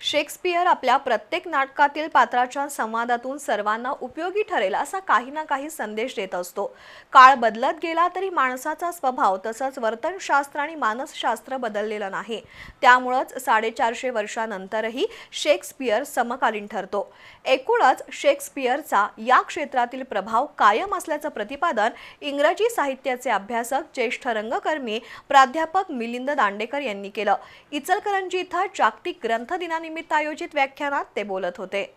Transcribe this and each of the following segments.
Shakespeare आपल्या प्रत्येक नाटकातील पात्राच्या संवादातून सर्वांना उपयोगी ठरेल असा काही ना काही संदेश देत असतो. काळ बदलत गेला तरी माणसाचा स्वभाव तसंच वर्तनशास्त्र आणि मानसशास्त्र बदललेलं नाही. त्यामुळंच साडेचारशे वर्षानंतरही शेक्सपियर समकालीन ठरतो. एकूणच शेक्सपियरचा या क्षेत्रातील प्रभाव कायम असल्याचं प्रतिपादन इंग्रजी साहित्याचे अभ्यासक ज्येष्ठ रंगकर्मी प्राध्यापक मिलिंद दांडेकर यांनी केलं. इचलकरंजी इथं जागतिक ग्रंथ दिनानिमित्त आयोजित व्याख्यानात ते बोलत होते.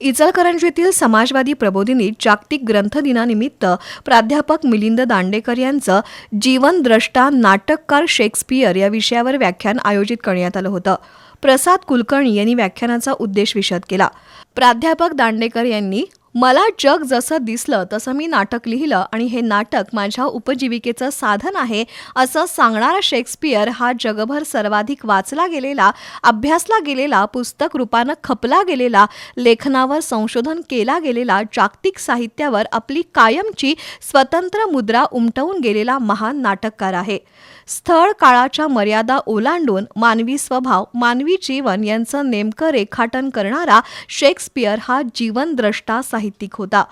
इचलकरंजीतील समाजवादी प्रबोधिनीत जागतिक ग्रंथ दिनानिमित्त प्राध्यापक मिलिंद दांडेकर यांचं जीवनद्रष्टा नाटककार शेक्सपियर या विषयावर व्याख्यान आयोजित करण्यात आलं होतं. प्रसाद कुलकर्णी यांनी व्याख्यानाचा उद्देश विशद केला. प्राध्यापक दांडेकर यांनी मला जग जसं दिसलं तसं मी नाटक लिहिलं आणि हे नाटक माझ्या उपजीविकेचं साधन आहे असं सांगणारा शेक्सपियर हा जगभर सर्वाधिक वाचला गेलेला अभ्यासला गेलेला पुस्तक रूपानं खपला गेलेला लेखनावर संशोधन केला गेलेला जागतिक साहित्यावर आपली कायमची स्वतंत्र मुद्रा उमटवून गेलेला महान नाटककार आहे. स्थळ काळाच्या मर्यादा ओलांडून मानवी स्वभाव मानवी जीवन यांचं नेमकं रेखाटन करणारा शेक्सपियर हा जीवनद्रष्टा साहित्यिक होता.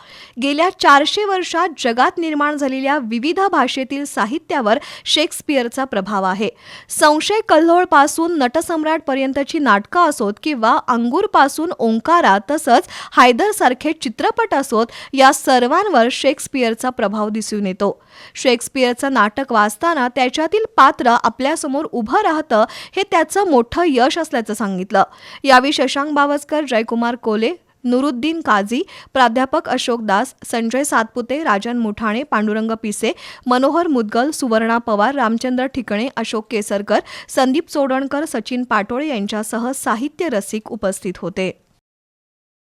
गेल्या चारशे वर्षात जगात निर्माण झालेल्या विविध भाषेतील साहित्यावर शेक्सपियरचा प्रभाव आहे. संशय कल्होळपासून नटसम्राटपर्यंतची नाटकं असोत किंवा अंगूरपासून ओंकारा तसंच हायदरसारखे चित्रपट असोत या सर्वांवर शेक्सपियरचा प्रभाव दिसून येतो. शेक्सपियरचं नाटक वाचताना त्याच्यातील पात्र आपल्यासमोर उभं राहतं हे त्याचं मोठं यश असल्याचं सांगितलं. यावेळी शशांक बावस्कर जयकुमार कोले नुरुद्दीन काझी प्राध्यापक अशोक दास संजय सातपुते राजन मुठाणे पांडुरंग पिसे मनोहर मुदगल सुवर्णा पवार रामचंद्र ठिकणे अशोक केसरकर संदीप चोडणकर सचिन पाटोळे यांच्यासह साहित्य रसिक उपस्थित होते.